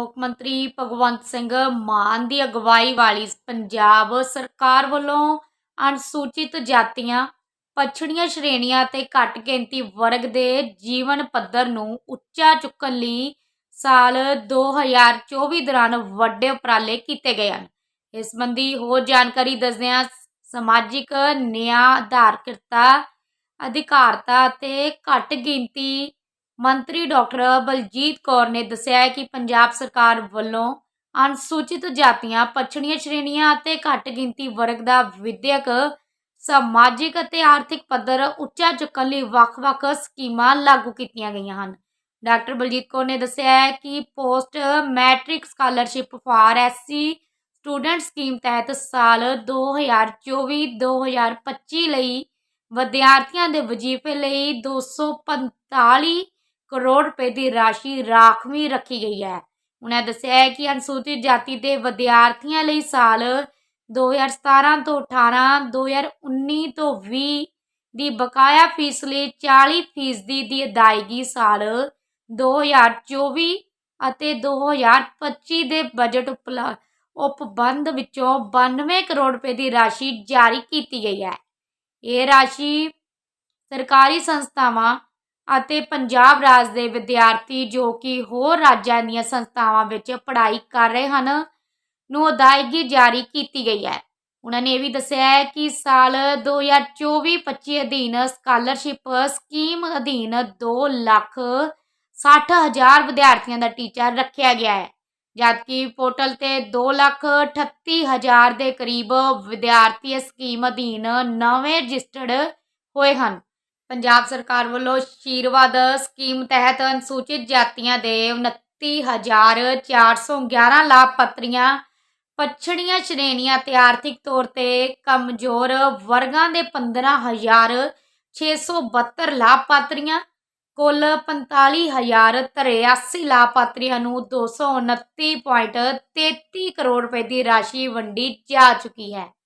ਮੁੱਖ ਮੰਤਰੀ ਭਗਵੰਤ ਸਿੰਘ ਮਾਨ ਦੀ ਅਗਵਾਈ ਵਾਲੀ ਪੰਜਾਬ ਸਰਕਾਰ ਵੱਲੋਂ ਅਨੁਸੂਚਿਤ ਜਾਤੀਆਂ, ਪਛੜੀਆਂ ਸ਼੍ਰੇਣੀਆਂ ਤੇ ਘੱਟ ਗਿਣਤੀ ਵਰਗ ਦੇ ਜੀਵਨ ਪੱਧਰ ਨੂੰ ਉੱਚਾ ਚੁੱਕਣ ਲਈ ਸਾਲ 2024 ਦੌਰਾਨ ਵੱਡੇ ਉਪਰਾਲੇ ਕੀਤੇ ਗਏ ਹਨ। ਇਸ ਸੰਬੰਧੀ ਹੋਰ ਜਾਣਕਾਰੀ ਦੱਸਦਿਆਂ ਸਮਾਜਿਕ ਨਿਆਂ ਆਧਾਰਕਿਰਤਾ ਅਧਿਕਾਰਤਾ ਅਤੇ ਘੱਟ ਗਿਣਤੀ ਮੰਤਰੀ ਡਾਕਟਰ ਬਲਜੀਤ ਕੌਰ ਨੇ ਦੱਸਿਆ ਕਿ ਪੰਜਾਬ ਸਰਕਾਰ ਵੱਲੋਂ ਅਨੁਸੂਚਿਤ ਜਾਤੀਆਂ ਪਛੜੀਆਂ ਸ਼੍ਰੇਣੀਆਂ ਅਤੇ ਘੱਟ ਗਿਣਤੀ ਵਰਗ ਦਾ ਵਿਦਿਅਕ, ਸਮਾਜਿਕ ਅਤੇ ਆਰਥਿਕ ਪੱਧਰ ਉੱਚਾ ਚੁੱਕਣ ਲਈ ਵੱਖ-ਵੱਖ ਸਕੀਮਾਂ ਲਾਗੂ ਕੀਤੀਆਂ ਗਈਆਂ ਹਨ। ਡਾਕਟਰ ਬਲਜੀਤ ਕੌਰ ਨੇ ਦੱਸਿਆ ਹੈ ਕਿ post matric scholarship for SC student scheme ਤਹਿਤ ਸਾਲ 2024-2025 ਲਈ ਵਿਦਿਆਰਥੀਆਂ ਦੇ ਵਜ਼ੀਫੇ ਲਈ 245 ਕਰੋੜ ਰੁਪਏ ਦੀ ਰਾਸ਼ੀ ਰਾਖਵੀਂ ਰੱਖੀ ਗਈ ਹੈ। ਉਹਨਾਂ ਦੱਸਿਆ ਹੈ ਕਿ ਅਨੁਸੂਚਿਤ ਜਾਤੀ ਦੇ ਵਿਦਿਆਰਥੀਆਂ ਲਈ ਸਾਲ 2017 ਤੋਂ 18 2019 ਤੋਂ 20 ਦੀ ਬਕਾਇਆ ਫੀਸ ਲਈ 40 ਫੀਸਦੀ ਦੀ ਅਦਾਇਗੀ ਸਾਲ 2024 ਅਤੇ 2025 ਦੇ ਬਜਟ ਉਪਲਾ, ਉਪਬੰਧ ਵਿੱਚੋਂ 92 ਕਰੋੜ ਰੁਪਏ ਦੀ ਰਾਸ਼ੀ ਜਾਰੀ ਕੀਤੀ ਗਈ ਹੈ। ਇਹ ਰਾਸ਼ੀ ਸਰਕਾਰੀ ਸੰਸਥਾਵਾਂ ਅਤੇ ਪੰਜਾਬ ਰਾਜ ਦੇ ਵਿਦਿਆਰਥੀ ਜੋ ਕਿ ਹੋਰ ਰਾਜਾਂ ਦੀਆਂ ਸੰਸਥਾਵਾਂ ਵਿੱਚ ਪੜ੍ਹਾਈ ਕਰ ਰਹੇ ਹਨ ਨੂੰ ਅਦਾਇਗੀ ਜਾਰੀ ਕੀਤੀ ਗਈ ਹੈ। ਉਹਨਾਂ ਨੇ ਇਹ ਵੀ ਦੱਸਿਆ ਹੈ ਕਿ ਸਾਲ 2024-25 ਅਧੀਨ ਸਕਾਲਰਸ਼ਿਪ ਸਕੀਮ ਅਧੀਨ 2 ਲੱਖ 60 ਹਜ਼ਾਰ ਵਿਦਿਆਰਥੀਆਂ ਦਾ ਟੀਚਾ ਰੱਖਿਆ ਗਿਆ ਹੈ, ਜਦਕਿ ਪੋਰਟਲ ਤੇ 2 ਲੱਖ 38 ਹਜ਼ਾਰ ਦੇ ਕਰੀਬ ਵਿਦਿਆਰਥੀ ਇਸ ਸਕੀਮ ਅਧੀਨ ਨਵੇਂ ਰਜਿਸਟਰਡ ਹੋਏ ਹਨ। ਪੰਜਾਬ ਸਰਕਾਰ ਵੱਲੋਂ ਸ਼ੀਰਵਾਦ ਸਕੀਮ ਤਹਿਤ ਅਨੁਸੂਚਿਤ ਜਾਤੀਆਂ ਦੇ 29411 ਲਾਭਪਾਤਰੀਆਂ, ਪਛੜੀਆਂ ਸ਼੍ਰੇਣੀਆਂ ਤੇ ਆਰਥਿਕ ਤੌਰ ਤੇ ਕਮਜ਼ੋਰ ਵਰਗਾਂ ਦੇ 15672 ਲਾਭਪਾਤਰੀਆਂ, ਕੁੱਲ 45083 ਲਾਭਪਾਤਰੀਆਂ ਨੂੰ 229.33 ਕਰੋੜ ਰੁਪਏ ਦੀ ਰਾਸ਼ੀ ਵੰਡੀ ਜਾ ਚੁੱਕੀ ਹੈ।